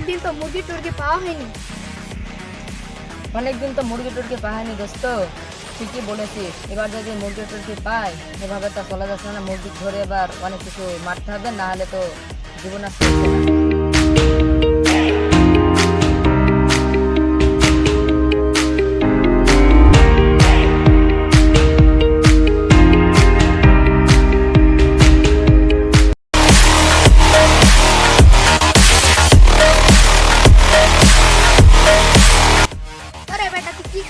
অনেকদিন তো মুরগি টুরগি পাওয়া হয়নি। অনেকদিন তো মুরগি টুরগি পায়নি দোস্ত। ঠিকই বলেছিস। এবার যদি মুরগি টুরগি পাই এভাবে তো চলা যাচ্ছে না, মুরগি ধরে এবার অনেক কিছু মারতে হবে, না হলে তো জীবন আর বেটা তুই কি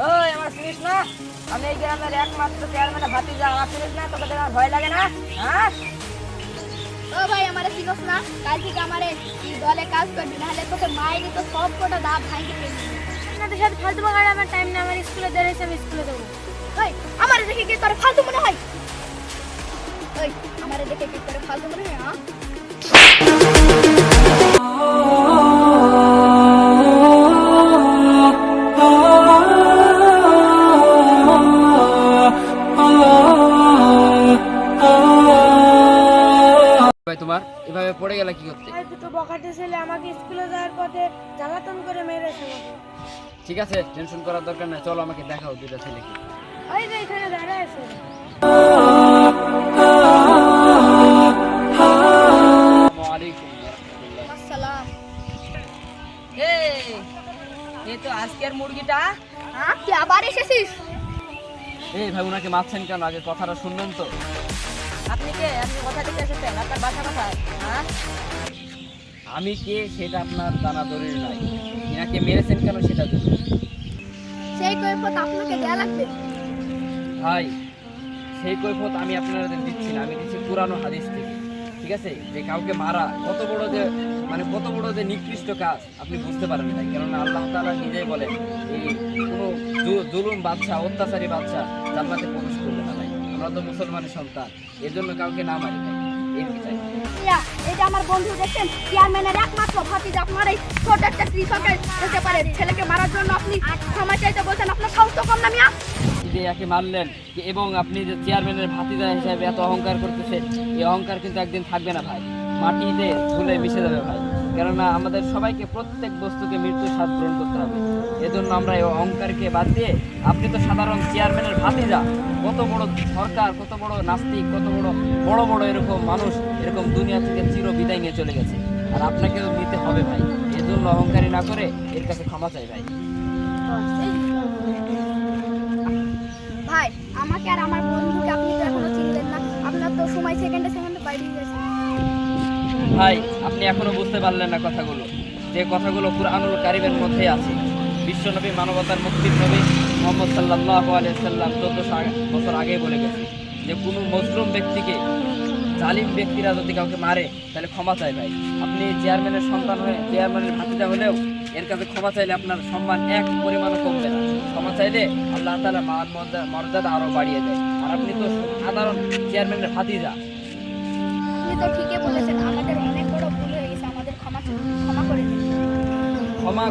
ওই আমার চিনিস না আমি এই গ্রামের একমাত্র চেয়ারম্যানের ভাতিজা আমার চিনিস না তোকে দেখে আমার ভয় লাগে না? হ্যাঁ? ও ভাই আমারে চিনস না? কাল থেকে আমারে এই দলে কাজ করবি না হলে তোকে মাইরি তো সব কটা দাঁত ভাঙে ফেলবি। আপনাদের সাথে ফালতু বাগাড়ে আমার টাইম না আমার স্কুলে দেরি আছে আমি স্কুলে দেবো ওই আমারে দেখে কি তোর ফালতু মনে হয়? ওই আমারে দেখে কি তোর ফালতু মনে হয় হ্যাঁ? ভাই তোমার? এভাবে পড়ে গেলে কি করতে? আর দুটো বকাটে ছেলে আমাকে স্কুলে যাওয়ার পথে জ্বালাতন করে মেরেছে আমাকে। ঠিক আছে টেনশন করার দরকার নাই চলো আমাকে দেখাও দুটো ছেলেকে। ওই যে এখানে দাঁড়ায় আছে। আলাইকুম আসসালাম। এই তো আজকের মুরগিটা। হ্যাঁ তুই আবার এসেছিস? এই ভাই ওনাকে মারছেন কেন? আগে কথাটা শুনবেন তো। আপনি কে? আপনি কোথা এসেছেন আপনার বাসা কোথায় হ্যাঁ? আমি কে সেটা আপনার জানা জরুরি নাই। এনাকে মেরেছেন কেন সেটা জরুরি সেই কৈফত আপনাকে দেয়া লাগবে? ভাই সেই কৈফত আমি আপনাদের দিচ্ছি না। আমি দিচ্ছি পুরানো হাদিস থেকে। ঠিক আছে? যে কাউকে মারা কত বড় যে মানে কত বড় যে নিকৃষ্ট কাজ আপনি বুঝতে পারবেন না কেননা আল্লাহ তালা নিজেই বলেন এই কোনো জুলুম বাচ্চা অত্যাচারী বাচ্চা জান্নাতে প্রবেশ করবে না ভাই। আমরা তো মুসলমানের সন্তান এর জন্য কাউকে না মারি ভাই। একমাত্র ছোট একটা হতে পারে। ছেলেকে মারার জন্য আপনি বলছেন, আপনার কম যে মারলেন এবং আপনি যে চেয়ারম্যানের ভাতিজা হিসাবে এত অহংকার করতেছে এই অহংকার কিন্তু একদিন থাকবে না ভাই। মাটিতে ধুলে মিশে যাবে ভাই। কেননা আমাদের সবাইকে প্রত্যেক বস্তুকে মৃত্যুর স্বাদ গ্রহণ করতে হবে। এজন্য আমরা এই অহংকারকে বাদ দিয়ে আপনি তো সাধারণ চেয়ারম্যানের ভাতিজা কত বড় সরকার কত বড় নাস্তিক কত বড় বড় বড় এরকম মানুষ এরকম দুনিয়া থেকে চির বিদায় নিয়ে চলে গেছে। আর আপনাকেও নিতে হবে ভাই। এজন্য অহংকারী না করে এর কাছে ক্ষমা চাই ভাই। ভাই আমাকে আর আমার বন্ধুকে আপনি তো এখনও চিনলেন না। আপনার তো সময় সেকেন্ডে সেকেন্ডে বাইরে গেছে ভাই আপনি এখনও বুঝতে পারলেন না কথাগুলো। যে কথাগুলো কুরআনুল কারিমের মধ্যে আছে। বিশ্বনবী মানবতার মুক্তির নবী মোহাম্মদ সাল্লাল্লাহু আলাইহি সাল্লাম চোদ্দশো বছর আগে বলে গেছে যে, কোনো মজলুম ব্যক্তিকে, জালিম ব্যক্তিরা যদি কাউকে মারে, তাহলে ক্ষমা চাই ভাই। আপনি চেয়ারম্যানের সন্তান হয়ে, চেয়ারম্যানের ভাতিজা হলেও এর কাছে ক্ষমা চাইলে আপনার সম্মান এক পরিমাণও কমবে না। ক্ষমা চাইলে আল্লাহ তালা মান মর্যাদা- মর্যাদা আরও বাড়িয়ে দেয়। আর আপনি তো সাধারণ চেয়ারম্যানের ভাতিজা। আপনি তো ঠিকই বলেছেন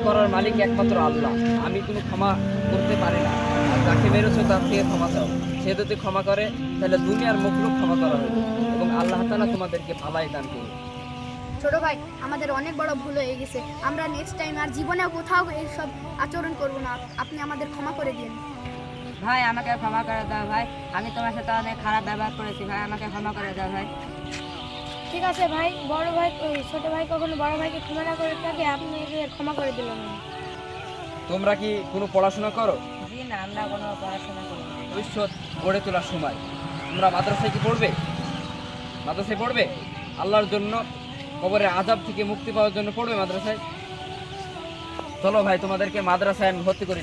করার মালিক একমাত্র আল্লাহ। আমি কোনো ক্ষমা করতে পারি না। আর যাকে মেরেছো তার থেকে ক্ষমা চাও। সে যদি ক্ষমা করে তাহলে দুনিয়ার মুখলুক ক্ষমা করা হবে এবং আল্লাহ তালা তোমাদেরকে ভালাই দান করবে ছোট ভাই আমাদের অনেক বড় ভুল হয়ে গেছে। আমরা নেক্সট টাইম আর জীবনে কোথাও এইসব আচরণ করব না। আপনি আমাদের ক্ষমা করে দিন। ভাই আমাকে ক্ষমা করে দাও ভাই। আমি তোমার সাথে অনেক খারাপ ব্যবহার করেছি ভাই। আমাকে ক্ষমা করে দাও ভাই। ঠিক আছে ভাই বড় ভাই ওই ছোট ভাই কখনো বড় ভাইকে ক্ষমা না করে থাকে আপনি ক্ষমা করে দিলেন। তোমরা কি কোনো পড়াশোনা করো? জি না আমরা কোনো পড়াশোনা করি না। ভবিষ্যৎ গড়ে তোলার সময়। তোমরা মাদ্রাসায় কি পড়বে? মাদ্রাসায় পড়বে? আল্লাহর জন্য কবরের আজাব থেকে মুক্তি পাওয়ার জন্য পড়বে মাদ্রাসায়? চলো ভাই তোমাদেরকে মাদ্রাসায় আমি ভর্তি করি